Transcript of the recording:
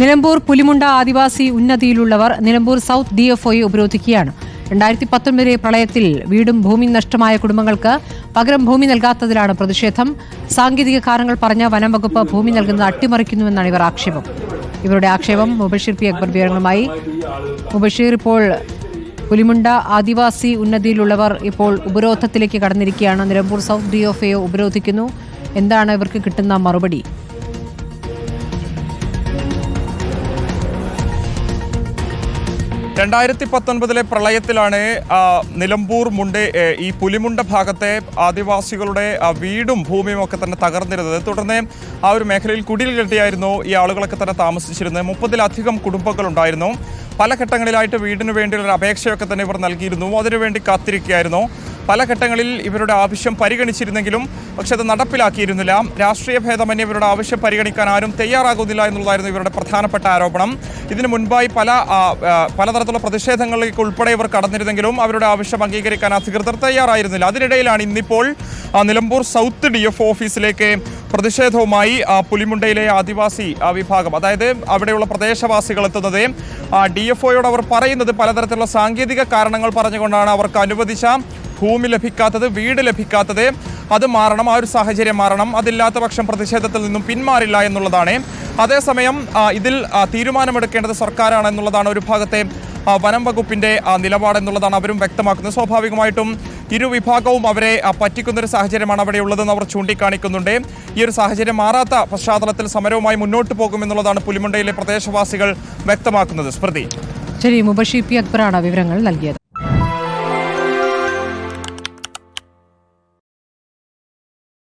നിലമ്പൂർ പുലിമുണ്ട ആദിവാസി ഉന്നതിയിലുള്ളവർ Nilambur south D F ഒയെ ഉപരോധിക്കുകയാണ്. രണ്ടായിരത്തി പത്തൊൻപതിലെ പ്രളയത്തിൽ വീടും ഭൂമി നഷ്ടമായ കുടുംബങ്ങൾക്ക് പകരം ഭൂമി നൽകാത്തതിലാണ് പ്രതിഷേധം. സാങ്കേതിക കാരണങ്ങൾ പറഞ്ഞ വനം വകുപ്പ് ഭൂമി നൽകുന്നത് അട്ടിമറിക്കുന്നുവെന്നാണ് ഇവർ ആക്ഷേപം. ഇവരുടെ ആക്ഷേപം മുബഷീർ പി അക്ബർ വിവരങ്ങളുമായി. മുബഷീർ ഇപ്പോൾ പുലിമുണ്ട ആദിവാസി ഉന്നതിയിലുള്ളവർ ഇപ്പോൾ ഉപരോധത്തിലേക്ക് കടന്നിരിക്കുകയാണ്. നിലമ്പൂർ സൗത്ത് ഡി എഫ് ഉപരോധിക്കുന്നു. എന്താണ് ഇവർക്ക് കിട്ടുന്ന മറുപടി? രണ്ടായിരത്തി പത്തൊൻപതിലെ പ്രളയത്തിലാണ് നിലമ്പൂർ മുണ്ട് ഈ പുലിമുണ്ട ഭാഗത്തെ ആദിവാസികളുടെ വീടും ഭൂമിയും ഒക്കെ തന്നെ തകർന്നിരുന്നത്. തുടർന്ന് ആ ഒരു മേഖലയിൽ കുടിയിൽ കെട്ടിയായിരുന്നു ഈ ആളുകളൊക്കെ തന്നെ താമസിച്ചിരുന്നത്. മുപ്പതിലധികം കുടുംബങ്ങളുണ്ടായിരുന്നു. പല ഘട്ടങ്ങളിലായിട്ട് വീടിന് വേണ്ടിയുള്ള അപേക്ഷയൊക്കെ തന്നെ ഇവർ നൽകിയിരുന്നു. അതിനുവേണ്ടി കാത്തിരിക്കുകയായിരുന്നു. പല ഘട്ടങ്ങളിൽ ഇവരുടെ ആവശ്യം പരിഗണിച്ചിരുന്നെങ്കിലും പക്ഷെ അത് നടപ്പിലാക്കിയിരുന്നില്ല. രാഷ്ട്രീയ ഭേദമന്യേ ഇവരുടെ ആവശ്യം പരിഗണിക്കാൻ ആരും തയ്യാറാകുന്നില്ല എന്നുള്ളതായിരുന്നു ഇവരുടെ പ്രധാനപ്പെട്ട ആരോപണം. ഇതിനു മുൻപായി പല പലതരത്തിലുള്ള പ്രതിഷേധങ്ങളിലേക്ക് ഉൾപ്പെടെ ഇവർ കടന്നിരുന്നെങ്കിലും അവരുടെ ആവശ്യം അംഗീകരിക്കാൻ അധികൃതർ തയ്യാറായിരുന്നില്ല. അതിനിടയിലാണ് ഇന്നിപ്പോൾ നിലമ്പൂർ സൗത്ത് ഡി എഫ് ഓഫീസിലേക്ക് പ്രതിഷേധവുമായി പുലിമുണ്ടയിലെ ആദിവാസി വിഭാഗം അതായത് അവിടെയുള്ള പ്രദേശവാസികൾ എത്തുന്നത്. ഡി എഫ് ഒയോട് അവർ പറയുന്നത് പലതരത്തിലുള്ള സാങ്കേതിക കാരണങ്ങൾ പറഞ്ഞുകൊണ്ടാണ് അവർക്ക് അനുവദിച്ച ഭൂമി ലഭിക്കാത്തത് വീട് ലഭിക്കാത്തത്. അത് മാറണം ആ ഒരു സാഹചര്യം മാറണം. അതില്ലാത്ത പക്ഷം പ്രതിഷേധത്തിൽ നിന്നും പിന്മാറില്ല എന്നുള്ളതാണ്. അതേസമയം ഇതിൽ തീരുമാനമെടുക്കേണ്ടത് സർക്കാരാണ് എന്നുള്ളതാണ് ഒരു ഭാഗത്തെ വനം വകുപ്പിന്റെ നിലപാടെന്നുള്ളതാണ് അവരും വ്യക്തമാക്കുന്നത്. സ്വാഭാവികമായിട്ടും ഇരു വിഭാഗവും അവരെ പറ്റിക്കുന്നൊരു സാഹചര്യമാണ് അവിടെ ഉള്ളതെന്ന് അവർ ചൂണ്ടിക്കാണിക്കുന്നുണ്ട്. ഈ ഒരു സാഹചര്യം മാറാത്ത പശ്ചാത്തലത്തിൽ സമരവുമായി മുന്നോട്ട് പോകുമെന്നുള്ളതാണ് പുലിമുണ്ടയിലെ പ്രദേശവാസികൾ വ്യക്തമാക്കുന്നത്. സ്മൃതി. ശരി മുബഷി പി അക്ബറാണ് വിവരങ്ങൾ നൽകിയത്.